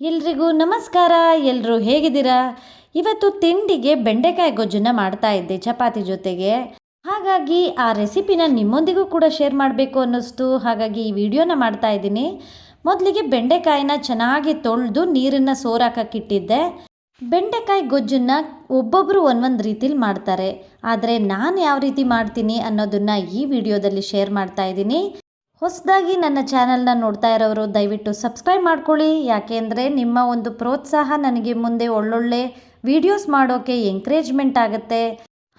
ಎಲ್ರಿಗೂ ನಮಸ್ಕಾರ ಎಲ್ಲರೂ ಹೇಗಿದ್ದೀರಾ? ಇವತ್ತು ತಿಂಡಿಗೆ ಬೆಂಡೆಕಾಯಿ ಗೊಜ್ಜನ್ನು ಮಾಡ್ತಾ ಇದ್ದೆ ಚಪಾತಿ ಜೊತೆಗೆ. ಹಾಗಾಗಿ ಆ ರೆಸಿಪಿನ ನಿಮ್ಮೊಂದಿಗೂ ಕೂಡ ಶೇರ್ ಮಾಡಬೇಕು ಅನ್ನಿಸ್ತು. ಹಾಗಾಗಿ ಈ ವಿಡಿಯೋನ ಮಾಡ್ತಾ ಇದ್ದೀನಿ. ಮೊದಲಿಗೆ ಬೆಂಡೆಕಾಯಿನ ಚೆನ್ನಾಗಿ ತೊಳೆದು ನೀರನ್ನು ಸೋರಾಕಿಟ್ಟಿದ್ದೆ ಬೆಂಡೆಕಾಯಿ ಗೊಜ್ಜನ್ನ ಒಬ್ಬೊಬ್ಬರು ಒಂದೊಂದು ರೀತಿಲಿ ಮಾಡ್ತಾರೆ. ಆದರೆ ನಾನು ಯಾವ ರೀತಿ ಮಾಡ್ತೀನಿ ಅನ್ನೋದನ್ನು ಈ ವಿಡಿಯೋದಲ್ಲಿ ಶೇರ್ ಮಾಡ್ತಾ ಇದ್ದೀನಿ. ಹೊಸದಾಗಿ ನನ್ನ ಚಾನಲ್ನ ನೋಡ್ತಾ ಇರೋರು ದಯವಿಟ್ಟು ಸಬ್ಸ್ಕ್ರೈಬ್ ಮಾಡ್ಕೊಳ್ಳಿ. ಯಾಕೆಂದರೆ ನಿಮ್ಮ ಒಂದು ಪ್ರೋತ್ಸಾಹ ನನಗೆ ಮುಂದೆ ಒಳ್ಳೊಳ್ಳೆ ವಿಡಿಯೋಸ್ ಮಾಡೋಕ್ಕೆ ಎಂಕರೇಜ್ಮೆಂಟ್ ಆಗುತ್ತೆ.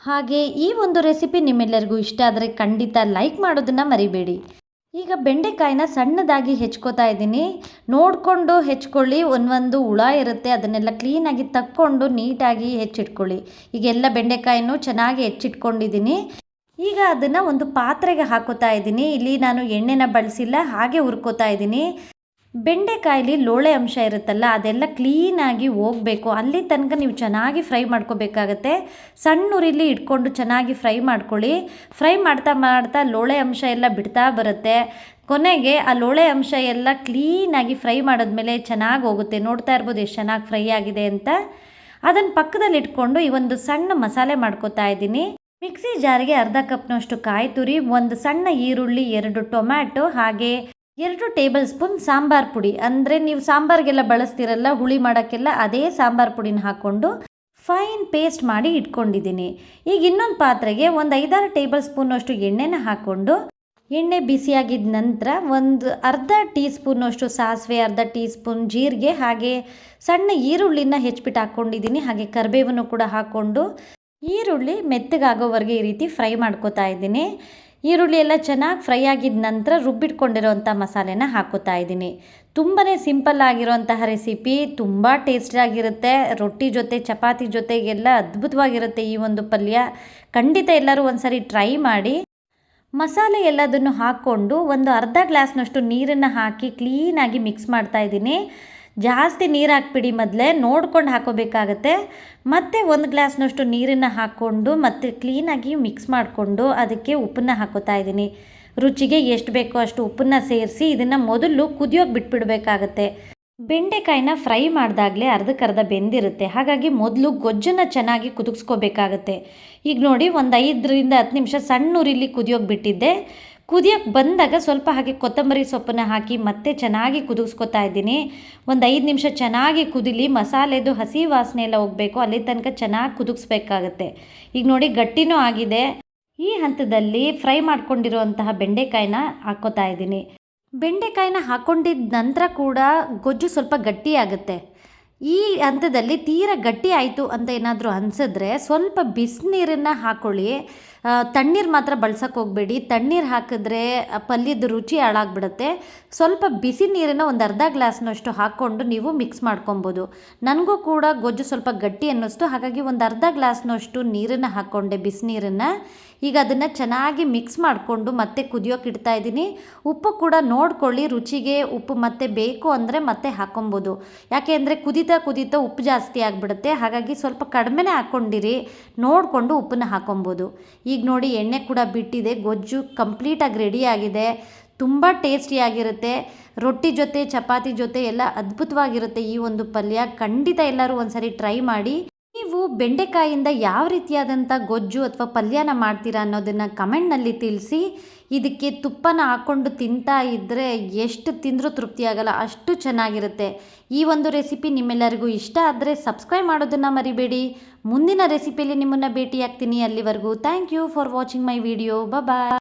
ಹಾಗೆ ಈ ಒಂದು ರೆಸಿಪಿ ನಿಮ್ಮೆಲ್ಲರಿಗೂ ಇಷ್ಟ ಆದರೆ ಖಂಡಿತ ಲೈಕ್ ಮಾಡೋದನ್ನು ಮರಿಬೇಡಿ. ಈಗ ಬೆಂಡೆಕಾಯಿನ ಸಣ್ಣದಾಗಿ ಹೆಚ್ಕೋತಾ ಇದ್ದೀನಿ. ನೋಡಿಕೊಂಡು ಹೆಚ್ಕೊಳ್ಳಿ. ಒಂದೊಂದು ಹುಳ ಇರುತ್ತೆ. ಅದನ್ನೆಲ್ಲ ಕ್ಲೀನಾಗಿ ತಕ್ಕೊಂಡು ನೀಟಾಗಿ ಹೆಚ್ಚಿಟ್ಕೊಳ್ಳಿ. ಈಗ ಎಲ್ಲ ಬೆಂಡೆಕಾಯಿನೂ ಚೆನ್ನಾಗಿ ಹೆಚ್ಚಿಟ್ಕೊಂಡಿದ್ದೀನಿ. ಈಗ ಅದನ್ನು ಒಂದು ಪಾತ್ರೆಗೆ ಹಾಕೋತಾ ಇದ್ದೀನಿ. ಇಲ್ಲಿ ನಾನು ಎಣ್ಣೆನ ಬಳಸಿಲ್ಲ, ಹಾಗೆ ಹುರ್ಕೋತಾ ಇದ್ದೀನಿ. ಬೆಂಡೆಕಾಯಲ್ಲಿ ಲೋಳೆ ಅಂಶ ಇರುತ್ತಲ್ಲ, ಅದೆಲ್ಲ ಕ್ಲೀನಾಗಿ ಹೋಗಬೇಕು. ಅಲ್ಲಿ ತನಕ ನೀವು ಚೆನ್ನಾಗಿ ಫ್ರೈ ಮಾಡ್ಕೋಬೇಕಾಗತ್ತೆ. ಸಣ್ಣ ಉರಿಲಿ ಇಟ್ಕೊಂಡು ಚೆನ್ನಾಗಿ ಫ್ರೈ ಮಾಡ್ಕೊಳ್ಳಿ. ಫ್ರೈ ಮಾಡ್ತಾ ಮಾಡ್ತಾ ಲೋಳೆ ಅಂಶ ಎಲ್ಲ ಬಿಡ್ತಾ ಬರುತ್ತೆ. ಕೊನೆಗೆ ಆ ಲೋಳೆ ಅಂಶ ಎಲ್ಲ ಕ್ಲೀನಾಗಿ ಫ್ರೈ ಮಾಡಿದ್ಮೇಲೆ ಚೆನ್ನಾಗಿ ಹೋಗುತ್ತೆ. ನೋಡ್ತಾ ಇರ್ಬೋದು ಎಷ್ಟು ಚೆನ್ನಾಗಿ ಫ್ರೈ ಆಗಿದೆ ಅಂತ. ಅದನ್ನು ಪಕ್ಕದಲ್ಲಿ ಇಟ್ಕೊಂಡು ಈ ಒಂದು ಸಣ್ಣ ಮಸಾಲೆ ಮಾಡ್ಕೋತಾ ಇದ್ದೀನಿ. ಮಿಕ್ಸಿ ಜಾರಿಗೆ ಅರ್ಧ ಕಪ್ನಷ್ಟು ಕಾಯಿ ತುರಿ, ಒಂದು ಸಣ್ಣ ಈರುಳ್ಳಿ, ಎರಡು ಟೊಮ್ಯಾಟೊ, ಹಾಗೆ ಎರಡು ಟೇಬಲ್ ಸ್ಪೂನ್ ಸಾಂಬಾರ್ ಪುಡಿ. ಅಂದರೆ ನೀವು ಸಾಂಬಾರಿಗೆಲ್ಲ ಬಳಸ್ತಿರಲ್ಲ, ಹುಳಿ ಮಾಡೋಕ್ಕೆಲ್ಲ ಅದೇ ಸಾಂಬಾರ್ ಪುಡಿನ ಹಾಕ್ಕೊಂಡು ಫೈನ್ ಪೇಸ್ಟ್ ಮಾಡಿ ಇಟ್ಕೊಂಡಿದ್ದೀನಿ. ಈಗ ಇನ್ನೊಂದು ಪಾತ್ರೆಗೆ ಒಂದು ಐದಾರು ಟೇಬಲ್ ಸ್ಪೂನಷ್ಟು ಎಣ್ಣೆನ ಹಾಕ್ಕೊಂಡು ಎಣ್ಣೆ ಬಿಸಿಯಾಗಿದ್ದ ನಂತರ ಒಂದು ಅರ್ಧ ಟೀ ಸ್ಪೂನಷ್ಟು ಸಾಸಿವೆ, ಅರ್ಧ ಟೀ ಸ್ಪೂನ್ ಜೀರಿಗೆ, ಹಾಗೆ ಸಣ್ಣ ಈರುಳ್ಳಿನ ಹೆಚ್ಚಿಬಿಟ್ಟು ಹಾಕ್ಕೊಂಡಿದ್ದೀನಿ ಹಾಗೆ ಕರಿಬೇವನ್ನು ಕೂಡ ಹಾಕ್ಕೊಂಡು ಈರುಳ್ಳಿ ಮೆತ್ತಗಾಗೋವರೆಗೆ ಈ ರೀತಿ ಫ್ರೈ ಮಾಡ್ಕೋತಾ ಇದ್ದೀನಿ. ಈರುಳ್ಳಿ ಎಲ್ಲ ಚೆನ್ನಾಗಿ ಫ್ರೈ ಆಗಿದ ನಂತರ ರುಬ್ಬಿಟ್ಕೊಂಡಿರೋವಂಥ ಮಸಾಲೆನ ಹಾಕೋತಾ ಇದ್ದೀನಿ. ತುಂಬಾ ಸಿಂಪಲ್ ಆಗಿರೋಂತಹ ರೆಸಿಪಿ, ತುಂಬ ಟೇಸ್ಟಿಯಾಗಿರುತ್ತೆ ರೊಟ್ಟಿ ಜೊತೆ, ಚಪಾತಿ ಜೊತೆಗೆಲ್ಲ ಅದ್ಭುತವಾಗಿರುತ್ತೆ ಈ ಒಂದು ಪಲ್ಯ. ಖಂಡಿತ ಎಲ್ಲರೂ ಒಂದ್ಸರಿ ಟ್ರೈ ಮಾಡಿ. ಮಸಾಲೆ ಎಲ್ಲದನ್ನು ಹಾಕ್ಕೊಂಡು ಒಂದು ಅರ್ಧ ಗ್ಲಾಸ್ನಷ್ಟು ನೀರನ್ನು ಹಾಕಿ ಕ್ಲೀನಾಗಿ ಮಿಕ್ಸ್ ಮಾಡ್ತಾ ಇದ್ದೀನಿ. ಜಾಸ್ತಿ ನೀರು ಹಾಕ್ಬಿಡಿ ಮೊದಲೇ, ನೋಡ್ಕೊಂಡು ಹಾಕೋಬೇಕಾಗತ್ತೆ. ಮತ್ತು ಒಂದು ಗ್ಲಾಸ್ನಷ್ಟು ನೀರನ್ನು ಹಾಕ್ಕೊಂಡು ಮತ್ತು ಕ್ಲೀನಾಗಿ ಮಿಕ್ಸ್ ಮಾಡಿಕೊಂಡು ಅದಕ್ಕೆ ಉಪ್ಪನ್ನು ಹಾಕೋತಾ ಇದ್ದೀನಿ. ರುಚಿಗೆ ಎಷ್ಟು ಬೇಕೋ ಅಷ್ಟು ಉಪ್ಪನ್ನು ಸೇರಿಸಿ ಇದನ್ನು ಮೊದಲು ಕುದಿಯೋಕೆ ಬಿಟ್ಬಿಡಬೇಕಾಗತ್ತೆ. ಬೆಂಡೆಕಾಯಿನ ಫ್ರೈ ಮಾಡಿದಾಗಲೇ ಅರ್ಧಕ್ಕರ್ಧ ಬೆಂದಿರುತ್ತೆ. ಹಾಗಾಗಿ ಮೊದಲು ಗೊಜ್ಜನ್ನು ಚೆನ್ನಾಗಿ ಕುದಿಸ್ಕೋಬೇಕಾಗತ್ತೆ. ಈಗ ನೋಡಿ ಒಂದು ಐದರಿಂದ ಹತ್ತು ನಿಮಿಷ ಸಣ್ಣ ಉರಿಲಿ ಕುದಿಯೋಕೆ ಬಿಟ್ಟಿದ್ದೆ. ಕುದಿಯೋಕ್ಕೆ ಬಂದಾಗ ಸ್ವಲ್ಪ ಹಾಗೆ ಕೊತ್ತಂಬರಿ ಸೊಪ್ಪನ್ನ ಹಾಕಿ ಮತ್ತೆ ಚೆನ್ನಾಗಿ ಕುದಿಸ್ಕೊತಾ ಇದ್ದೀನಿ. ಒಂದು ಐದು ನಿಮಿಷ ಚೆನ್ನಾಗಿ ಕುದಿಲಿ ಮಸಾಲೆದು ಹಸಿ ವಾಸನೆ ಎಲ್ಲ ಹೋಗಬೇಕು, ಅಲ್ಲಿ ತನಕ ಚೆನ್ನಾಗಿ ಕುದಿಸ್ಬೇಕಾಗತ್ತೆ. ಈಗ ನೋಡಿ ಗಟ್ಟಿನೂ ಆಗಿದೆ. ಈ ಹಂತದಲ್ಲಿ ಫ್ರೈ ಮಾಡ್ಕೊಂಡಿರುವಂತಹ ಬೆಂಡೆಕಾಯಿನ ಹಾಕೋತಾ ಇದ್ದೀನಿ. ಬೆಂಡೆಕಾಯಿನ ಹಾಕ್ಕೊಂಡಿದ್ದ ನಂತರ ಕೂಡ ಗೊಜ್ಜು ಸ್ವಲ್ಪ ಗಟ್ಟಿಯಾಗುತ್ತೆ ಈ ಹಂತದಲ್ಲಿ ತೀರ ಗಟ್ಟಿ ಆಯಿತು ಅಂತ ಏನಾದರೂ ಅನಿಸಿದ್ರೆ ಸ್ವಲ್ಪ ಬಿಸಿನೀರನ್ನು ಹಾಕ್ಕೊಳ್ಳಿ ತಣ್ಣೀರು ಮಾತ್ರ ಬಳಸೋಕೆ ಹೋಗಬೇಡಿ. ತಣ್ಣೀರು ಹಾಕಿದ್ರೆ ಪಲ್ಯದ ರುಚಿ ಹಾಳಾಗ್ಬಿಡುತ್ತೆ. ಸ್ವಲ್ಪ ಬಿಸಿ ನೀರನ್ನು ಒಂದು ಅರ್ಧ ಗ್ಲಾಸ್ನಷ್ಟು ಹಾಕ್ಕೊಂಡು ನೀವು ಮಿಕ್ಸ್ ಮಾಡ್ಕೊಬೋದು. ನನಗೂ ಕೂಡ ಗೊಜ್ಜು ಸ್ವಲ್ಪ ಗಟ್ಟಿ ಅನ್ನಿಸ್ತು. ಹಾಗಾಗಿ ಒಂದು ಅರ್ಧ ಗ್ಲಾಸ್ನಷ್ಟು ನೀರನ್ನು ಹಾಕ್ಕೊಂಡೆ ಬಿಸಿನೀರನ್ನು ಈಗ ಅದನ್ನು ಚೆನ್ನಾಗಿ ಮಿಕ್ಸ್ ಮಾಡಿಕೊಂಡು ಮತ್ತೆ ಕುದಿಯೋಕೆ ಇಡ್ತಾ ಇದ್ದೀನಿ. ಉಪ್ಪು ಕೂಡ ನೋಡ್ಕೊಳ್ಳಿ. ರುಚಿಗೆ ಉಪ್ಪು ಮತ್ತೆ ಬೇಕು ಅಂದರೆ ಮತ್ತೆ ಹಾಕೊಬೋದು. ಯಾಕೆ ಅಂದರೆ ಕುದೀತಾ ಕುದೀತಾ ಉಪ್ಪು ಜಾಸ್ತಿ ಆಗಿಬಿಡುತ್ತೆ. ಹಾಗಾಗಿ ಸ್ವಲ್ಪ ಕಡಿಮೆನೇ ಹಾಕ್ಕೊಂಡಿರಿ ನೋಡಿಕೊಂಡು ಉಪ್ಪನ್ನ ಹಾಕೊಬೋದು. ಈಗ ನೋಡಿ ಎಣ್ಣೆ ಕೂಡ ಬಿಟ್ಟಿದೆ. ಗೊಜ್ಜು ಕಂಪ್ಲೀಟಾಗಿ ರೆಡಿಯಾಗಿದೆ ತುಂಬ ಟೇಸ್ಟಿಯಾಗಿರುತ್ತೆ ರೊಟ್ಟಿ ಜೊತೆ, ಚಪಾತಿ ಜೊತೆ ಎಲ್ಲ ಅದ್ಭುತವಾಗಿರುತ್ತೆ ಈ ಒಂದು ಪಲ್ಯ. ಖಂಡಿತ ಎಲ್ಲರೂ ಒಂದ್ಸರಿ ಟ್ರೈ ಮಾಡಿ. ನೀವು ಬೆಂಡೆಕಾಯಿಂದ ಯಾವ ರೀತಿಯಾದಂಥ ಗೊಜ್ಜು ಅಥವಾ ಪಲ್ಯನ ಮಾಡ್ತೀರಾ ಅನ್ನೋದನ್ನು ಕಮೆಂಟ್ನಲ್ಲಿ ತಿಳಿಸಿ. ಇದಕ್ಕೆ ತುಪ್ಪನ ಹಾಕ್ಕೊಂಡು ತಿಂತಾ ಇದ್ದರೆ ಎಷ್ಟು ತಿಂದರೂ ತೃಪ್ತಿ ಆಗಲ್ಲ, ಅಷ್ಟು ಚೆನ್ನಾಗಿರುತ್ತೆ. ಈ ಒಂದು ರೆಸಿಪಿ ನಿಮ್ಮೆಲ್ಲರಿಗೂ ಇಷ್ಟ ಆದರೆ ಸಬ್ಸ್ಕ್ರೈಬ್ ಮಾಡೋದನ್ನು ಮರಿಬೇಡಿ. ಮುಂದಿನ ರೆಸಿಪಿಯಲ್ಲಿ ನಿಮ್ಮನ್ನು ಭೇಟಿಯಾಗ್ತೀನಿ ಅಲ್ಲಿವರೆಗೂ. Thank you for watching my video bye